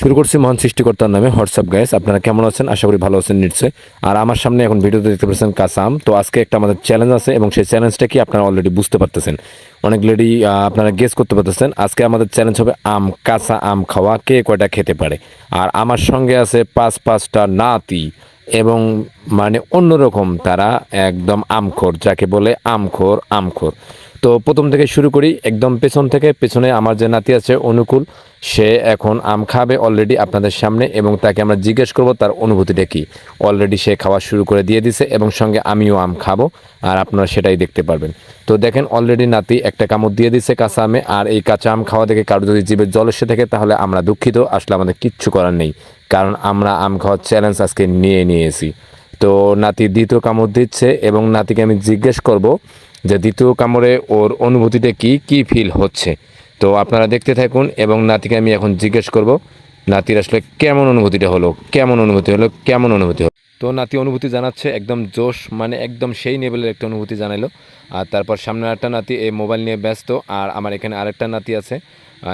শুরু করছি মহান সৃষ্টিকর্তার নামে হোয়াটসঅ্যাপ গাইস আপনারা কেমন আছেন? আশা করি ভালো আছেন নিশ্চয়ই আর আমার সামনে এখন ভিডিওতে দেখতে পাচ্ছেন কাসাম। তো আজকে একটা আমাদের চ্যালেঞ্জ আছে এবং সেই চ্যালেঞ্জটা কি আপনারা অলরেডি বুঝতে পারতেছেন। অনেক লেডি আপনারা গেস করতে পারতেছেন। আজকে আমাদের চ্যালেঞ্জ হবে আম, কাঁচা আম খাওয়া, কে কয়টা খেতে পারে। আর আমার সঙ্গে আছে পাঁচ, পাঁচটা নাতি এবং মানে অন্যরকম তারা একদম আমখোর, যাকে বলে আমখোর আমখোর। তো প্রথম থেকে শুরু করি, একদম পেছন থেকে, পেছনে আমার যে নাতি আছে অনুকূল, সে এখন আম খাবে অলরেডি আপনাদের সামনে এবং তাকে আমরা জিজ্ঞেস করব তার অনুভূতিটা কি। অলরেডি সে খাওয়া শুরু করে দিয়ে দিছে এবং সঙ্গে আমিও আম খাব, আর আপনারা সেটাই দেখতে পারবেন। তো দেখেন অলরেডি নাতি একটা কামড় দিয়ে দিছে কাঁচা আমে, আর এই কাঁচা আম খাওয়া দেখে কারও যদি জীবের জল এসে থাকে তাহলে আমরা দুঃখিত, আসলে আমাদের কিচ্ছু করার নেই, কারণ আমরা আম খাওয়ার চ্যালেঞ্জ আজকে নিয়ে নিয়েছি। তো নাতি দ্বিতীয় কামড় দিচ্ছে এবং নাতিকে আমি জিজ্ঞেস করব যে দ্বিতীয় কামড়ে ওর অনুভূতিটা কি কি ফিল হচ্ছে? তো আপনারা দেখতে থাকুন এবং নাতিকে আমি এখন জিজ্ঞেস করব, নাতির আসলে কেমন অনুভূতিটা হলো, কেমন অনুভূতি হলো, কেমন অনুভূতি তো নাতি অনুভূতি জানাচ্ছে, একদম জোশ মানে একদম সেই লেভেলের একটা অনুভূতি জানালো আর তারপর সামনে একটা নাতি এই মোবাইল নিয়ে ব্যস্ত, আর আমার এখানে আরেকটা নাতি আছে।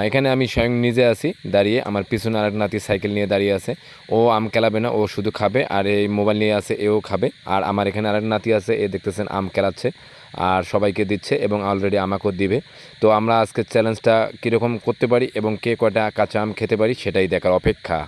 এখানে আমি স্বয়ং নিজে আছি, দাঁড়িয়ে আমার পিছনে আরেক নাতি সাইকেল নিয়ে দাঁড়িয়ে আছে। ও আম খেলাবে না, ও শুধু খাবে, আর এই মোবাইল নিয়ে আছে, এও খাবে। আর আমার এখানে আরেক নাতি আছে, এ দেখতেছেন আম খেলাচ্ছে, আর সবাইকে দিচ্ছে এবং অলরেডি আমাকেও দিবে। তো আমরা আজকে চ্যালেঞ্জটা কীরকম করতে পারি এবং কে কয়টা কাঁচা আম খেতে পারি, সেটাই দেখার অপেক্ষা।